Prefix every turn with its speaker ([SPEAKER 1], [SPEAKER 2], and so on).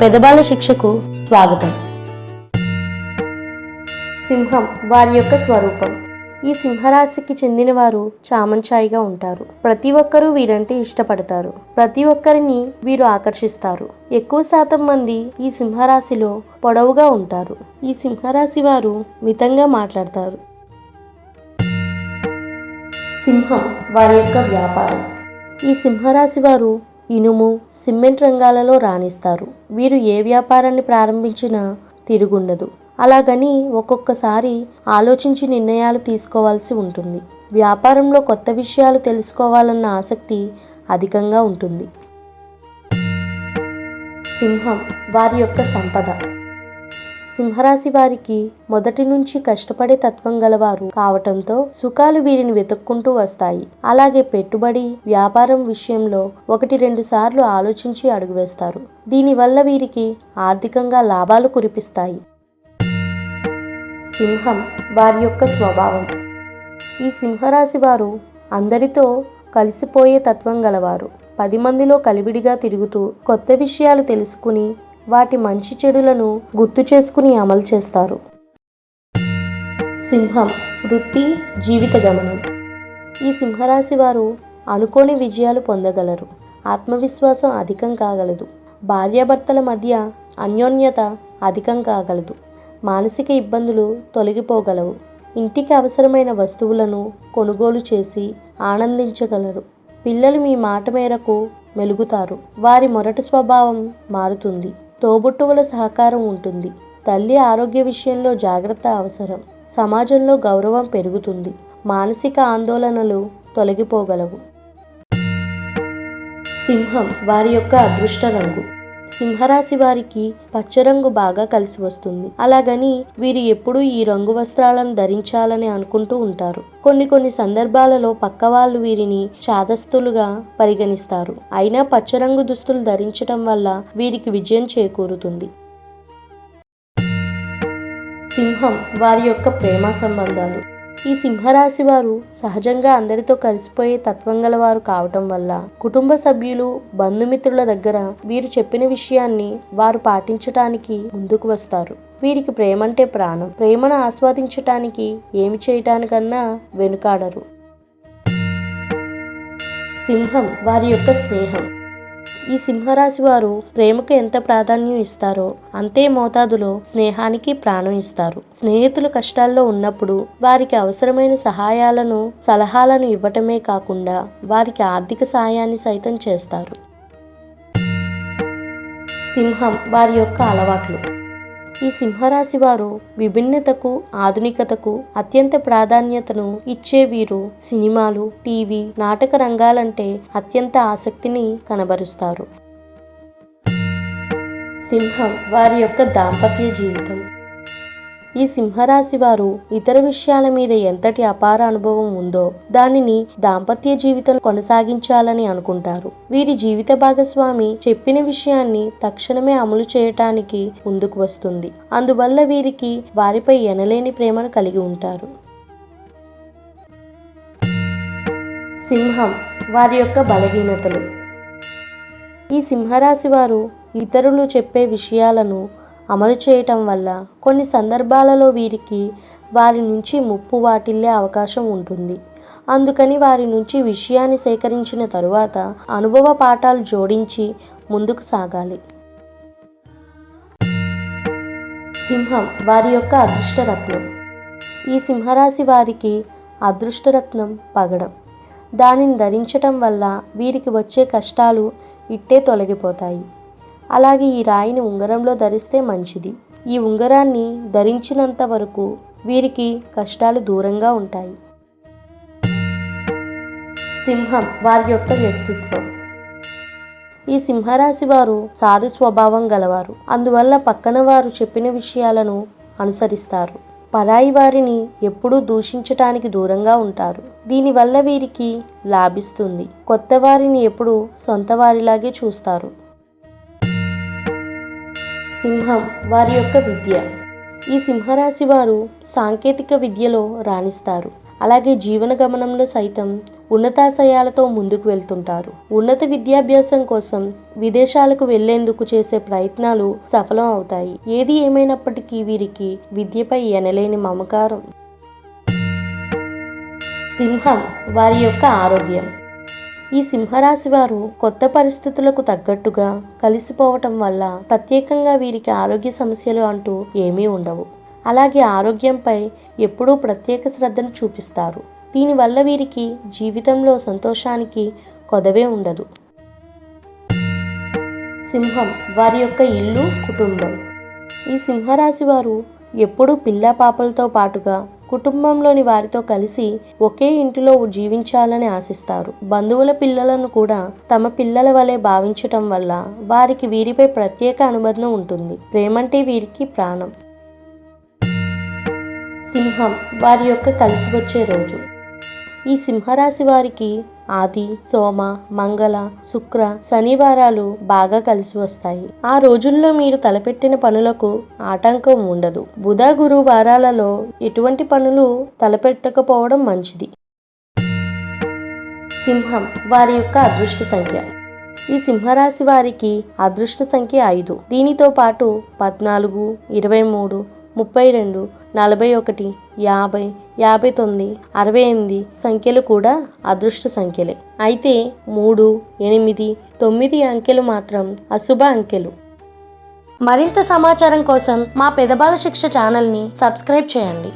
[SPEAKER 1] పెదబాల శిక్షకు స్వాగతం. సింహం వారి యొక్క స్వరూపం. ఈ సింహరాశికి చెందిన వారు చామంచాయిగా ఉంటారు. ప్రతి ఒక్కరూ వీరంటే ఇష్టపడతారు. ప్రతి ఒక్కరిని వీరు ఆకర్షిస్తారు. ఎక్కువ శాతం మంది ఈ సింహరాశిలో పొడవుగా ఉంటారు. ఈ సింహరాశి వారు మితంగా మాట్లాడతారు. సింహం వారి యొక్క వ్యాపారం. ఈ సింహరాశి వారు ఇనుము సిమెంట్ రంగాలలో రాణిస్తారు. వీరు ఏ వ్యాపారాన్ని ప్రారంభించినా తిరుగుండదు. అలాగని ఒక్కొక్కసారి ఆలోచించి నిర్ణయాలు తీసుకోవాల్సి ఉంటుంది. వ్యాపారంలో కొత్త విషయాలు తెలుసుకోవాలన్న ఆసక్తి అధికంగా ఉంటుంది. సింహం వారి యొక్క సంపద. సింహరాశి వారికి మొదటి నుంచి కష్టపడే తత్వం గలవారు కావటంతో సుఖాలు వీరిని వెతుక్కుంటూ వస్తాయి. అలాగే పెట్టుబడి వ్యాపారం విషయంలో ఒకటి రెండు సార్లు ఆలోచించి అడుగు వేస్తారు. దీనివల్ల వీరికి ఆర్థికంగా లాభాలు కురిపిస్తాయి. సింహం వారి యొక్క స్వభావం. ఈ సింహరాశి వారు అందరితో కలిసిపోయే తత్వం గలవారు. పది మందిలో కలివిడిగా తిరుగుతూ కొత్త విషయాలు తెలుసుకుని వాటి మంచి చెడులను గుర్తు చేసుకుని అమలు చేస్తారు. సింహం వృత్తి జీవిత గమనం. ఈ సింహరాశి వారు అనుకోని విజయాలు పొందగలరు. ఆత్మవిశ్వాసం అధికం కాగలదు. భార్యాభర్తల మధ్య అన్యోన్యత అధికం కాగలదు. మానసిక ఇబ్బందులు తొలగిపోగలవు. ఇంటికి అవసరమైన వస్తువులను కొనుగోలు చేసి ఆనందించగలరు. పిల్లలు మీ మాట మేరకు మెలుగుతారు. వారి మొరటి స్వభావం మారుతుంది. తోబుట్టువుల సహకారం ఉంటుంది. తల్లి ఆరోగ్య విషయంలో జాగ్రత్త అవసరం. సమాజంలో గౌరవం పెరుగుతుంది. మానసిక ఆందోళనలు తొలగిపోగలవు. సింహం వారి యొక్క అదృష్ట రంగు. సింహరాశి వారికి పచ్చరంగు బాగా కలిసి వస్తుంది. అలాగని వీరు ఎప్పుడూ ఈ రంగు వస్త్రాలను ధరించాలని అనుకుంటూ ఉంటారు. కొన్ని కొన్ని సందర్భాలలో పక్క వాళ్ళు వీరిని చాదస్తులుగా పరిగణిస్తారు. అయినా పచ్చరంగు దుస్తులు ధరించటం వల్ల వీరికి విజయం చేకూరుతుంది. సింహం వారి యొక్క ప్రేమ సంబంధాలు. ఈ సింహరాశి వారు సహజంగా అందరితో కలిసిపోయే తత్వం గలవారు కావటం వల్ల కుటుంబ సభ్యులు బంధుమిత్రుల దగ్గర వీరు చెప్పిన విషయాన్ని వారు పాటించటానికి ముందుకు వస్తారు. వీరికి ప్రేమంటే ప్రాణం. ప్రేమను ఆస్వాదించటానికి ఏమి చేయటానికన్నా వెనుకాడరు. సింహం వారి యొక్క స్నేహం. ఈ సింహరాశి వారు ప్రేమకు ఎంత ప్రాధాన్యం ఇస్తారో అంతే మోతాదులో స్నేహానికి ప్రాణం ఇస్తారు. స్నేహితులు కష్టాల్లో ఉన్నప్పుడు వారికి అవసరమైన సహాయాలను సలహాలను ఇవ్వటమే కాకుండా వారికి ఆర్థిక సహాయాన్ని సైతం చేస్తారు. సింహం వారి యొక్క అలవాట్లు. ఈ సింహరాశి వారు విభిన్నతకు ఆధునికతకు అత్యంత ప్రాధాన్యతను ఇచ్చే వీరు సినిమాలు టీవీ నాటక రంగాలంటే అత్యంత ఆసక్తిని కనబరుస్తారు. సింహం వారి యొక్క దాంపత్య జీవితం. ఈ సింహరాశి వారు ఇతర విషయాల మీద ఎంతటి అపార అనుభవం ఉందో దానిని దాంపత్య జీవితం కొనసాగించాలని అనుకుంటారు. వీరి జీవిత భాగస్వామి చెప్పిన విషయాన్ని తక్షణమే అమలు చేయటానికి ముందుకు వస్తుంది. అందువల్ల వీరికి వారిపై ఎనలేని ప్రేమను కలిగి ఉంటారు. సింహం వారి యొక్క బలహీనతలు. ఈ సింహరాశి వారు ఇతరులు చెప్పే విషయాలను అమలు చేయటం వల్ల కొన్ని సందర్భాలలో వీరికి వారి నుంచి ముప్పు వాటిల్లే అవకాశం ఉంటుంది. అందుకని వారి నుంచి విషయాన్ని సేకరించిన తరువాత అనుభవ పాఠాలు జోడించి ముందుకు సాగాలి. సింహం వారి యొక్క అదృష్టరత్నం. ఈ సింహరాశి వారికి అదృష్టరత్నం పగడం. దానిని ధరించటం వల్ల వీరికి వచ్చే కష్టాలు ఇట్టే తొలగిపోతాయి. అలాగే ఈ రాయిని ఉంగరంలో ధరిస్తే మంచిది. ఈ ఉంగరాన్ని ధరించినంత వరకు వీరికి కష్టాలు దూరంగా ఉంటాయి. సింహం వారి యొక్క వ్యక్తిత్వం. ఈ సింహరాశి వారు సాధు స్వభావం గలవారు. అందువల్ల పక్కన వారు చెప్పిన విషయాలను అనుసరిస్తారు. పరాయి వారిని ఎప్పుడూ దూషించటానికి దూరంగా ఉంటారు. దీనివల్ల వీరికి లాభిస్తుంది. కొత్త వారిని ఎప్పుడూ సొంత వారిలాగే చూస్తారు. సింహం వారి యొక్క విద్య. ఈ సింహరాశి వారు సాంకేతిక విద్యలో రాణిస్తారు. అలాగే జీవన గమనంలో సైతం ఉన్నతాశయాలతో ముందుకు వెళ్తుంటారు. ఉన్నత విద్యాభ్యాసం కోసం విదేశాలకు వెళ్ళేందుకు చేసే ప్రయత్నాలు సఫలం అవుతాయి. ఏది ఏమైనప్పటికీ వీరికి విద్యపై ఎనలేని మమకారం. సింహం వారి యొక్క ఆరోగ్యం. ఈ సింహరాశి వారు కొత్త పరిస్థితులకు తగ్గట్టుగా కలిసిపోవటం వల్ల ప్రత్యేకంగా వీరికి ఆరోగ్య సమస్యలు అంటూ ఏమీ ఉండవు. అలాగే ఆరోగ్యంపై ఎప్పుడూ ప్రత్యేక శ్రద్ధను చూపిస్తారు. దీనివల్ల వీరికి జీవితంలో సంతోషానికి కొదవే ఉండదు. సింహం వారి యొక్క ఇల్లు కుటుంబం. ఈ సింహరాశి వారు ఎప్పుడూ పిల్ల పాపలతో పాటుగా కుటుంబంలోని వారితో కలిసి ఒకే ఇంటిలో జీవించాలని ఆశిస్తారు. బంధువుల పిల్లలను కూడా తమ పిల్లల వలె భావించటం వల్ల వారికి వీరిపై ప్రత్యేక అనుబంధం ఉంటుంది. ప్రేమంటే వీరికి ప్రాణం. సింహం వారి యొక్క కలిసి వచ్చే రోజు. ఈ సింహరాశి వారికి ఆది సోమ మంగళ శుక్ర శనివారాలు బాగా కలిసి వస్తాయి. ఆ రోజుల్లో మీరు తలపెట్టిన పనులకు ఆటంకం ఉండదు. బుధ గురు వారాలలో ఎటువంటి పనులు తలపెట్టకపోవడం మంచిది. సింహం వారి యొక్క అదృష్ట సంఖ్య. ఈ సింహరాశి వారికి అదృష్ట సంఖ్య ఐదు. దీనితో పాటు పద్నాలుగు ఇరవై మూడు ముప్పై రెండు నలభై ఒకటి యాభై యాభై తొమ్మిది అరవై ఎనిమిది సంఖ్యలు కూడా అదృష్ట సంఖ్యలే. అయితే మూడు ఎనిమిది తొమ్మిది అంకెలు మాత్రం అశుభ అంకెలు. మరింత సమాచారం కోసం మా పెదబాల శిక్ష ఛానల్ని సబ్స్క్రైబ్ చేయండి.